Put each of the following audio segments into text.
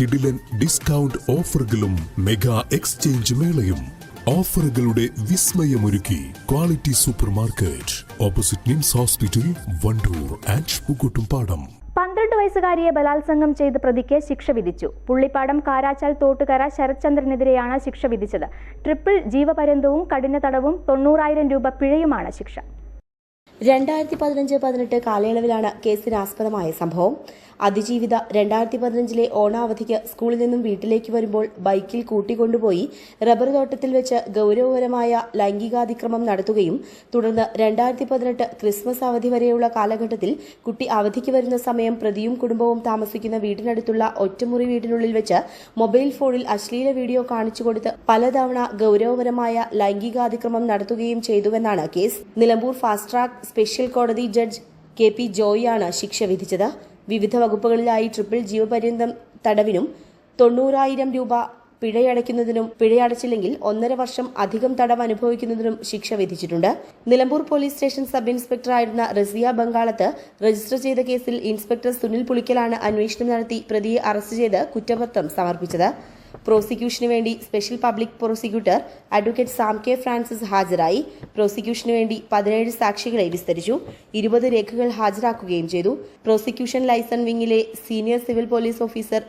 കിടിലൻ ഡിസ്കൗണ്ട് ഓഫറുകളും mega exchange മേളയും. ഓഫറുകളുടെ വിസ്മയമൊരുക്കി quality supermarket opposite NIMS hospital Wandoor and Pookkottumpadam പന്ത്രണ്ട് വയസ്സുകാരിയെ ബലാത്സംഗം ചെയ്ത് പ്രതിക്ക് ശിക്ഷ വിധിച്ചു. പുള്ളിപ്പാടം കാരാച്ചാൽ തോട്ടുകര ശരത്ചന്ദ്രനെതിരെയാണ് ശിക്ഷ വിധിച്ചത്. ട്രിപ്പിൾ ജീവപര്യന്തവും കഠിന തടവും തൊണ്ണൂറായിരം രൂപ പിഴയുമാണ് ശിക്ഷ. രണ്ടായിരത്തി പതിനഞ്ച് പതിനെട്ട് കാലയളവിലാണ് കേസിന് ആസ്പദമായ സംഭവം. അതിജീവിത രണ്ടായിരത്തി പതിനഞ്ചിലെ ഓണാവധിക്ക് സ്കൂളിൽ നിന്നും വീട്ടിലേക്ക് വരുമ്പോൾ ബൈക്കിൽ കൂട്ടിക്കൊണ്ടുപോയി റബ്ബർ തോട്ടത്തിൽ വെച്ച് ഗൌരവപരമായ ലൈംഗികാതിക്രമം നടത്തുകയും തുടർന്ന് രണ്ടായിരത്തി പതിനെട്ട് ക്രിസ്മസ് അവധി വരെയുള്ള കാലഘട്ടത്തിൽ കുട്ടി അവധിക്ക് വരുന്ന സമയം പ്രതിയും കുടുംബവും താമസിക്കുന്ന വീടിനടുത്തുള്ള ഒറ്റമുറി വീടിനുള്ളിൽ വെച്ച് മൊബൈൽ ഫോണിൽ അശ്ലീല വീഡിയോ കാണിച്ചു കൊടുത്ത് പലതവണ ഗൌരവപരമായ ലൈംഗികാതിക്രമം നടത്തുകയും ചെയ്തുവെന്നാണ് case. Nilambur fast track special കോടതി ജഡ്ജ് കെ പി ജോയിയാണ് ശിക്ഷ വിധിച്ചത്. വിവിധ വകുപ്പുകളിലായി ട്രിപ്പിൾ ജീവപര്യന്തം തടവിനും തൊണ്ണൂറായിരം രൂപ പിഴയടയ്ക്കുന്നതിനും പിഴയടച്ചില്ലെങ്കിൽ ഒന്നര വർഷം അധികം തടവ് അനുഭവിക്കുന്നതിനും ശിക്ഷ വിധിച്ചിട്ടുണ്ട്. നിലമ്പൂർ പോലീസ് സ്റ്റേഷൻ സബ് ഇൻസ്പെക്ടറായിരുന്ന റസിയ ബംഗാളത്ത് രജിസ്റ്റർ ചെയ്ത കേസിൽ ഇൻസ്പെക്ടർ സുനിൽ പുളിക്കലാണ് അന്വേഷണം നടത്തി പ്രതിയെ അറസ്റ്റ് ചെയ്ത് കുറ്റപത്രം സമർപ്പിച്ചത്. പ്രോസിക്യൂഷന് വേണ്ടി special public prosecutor advocate Sam K Francis ഹാജരായി. പ്രോസിക്യൂഷന് വേണ്ടി പതിനേഴ് സാക്ഷികളെ വിസ്തരിച്ചു. ഇരുപത് രേഖകൾ ഹാജരാക്കുകയും ചെയ്തു. Prosecution liaison വിങ്ങിലെ senior civil police officer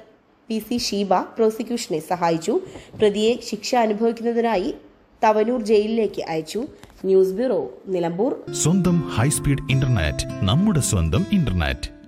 P C Sheeba പ്രോസിക്യൂഷനെ സഹായിച്ചു. പ്രതിയെ ശിക്ഷ അനുഭവിക്കുന്നതിനായി തവനൂർ ജയിലിലേക്ക് അയച്ചു. News bureau Nilambur. സ്വന്തം ഹൈസ്പീഡ് ഇന്റർനെറ്റ് നമ്മുടെ സ്വന്തം ഇന്റർനെറ്റ്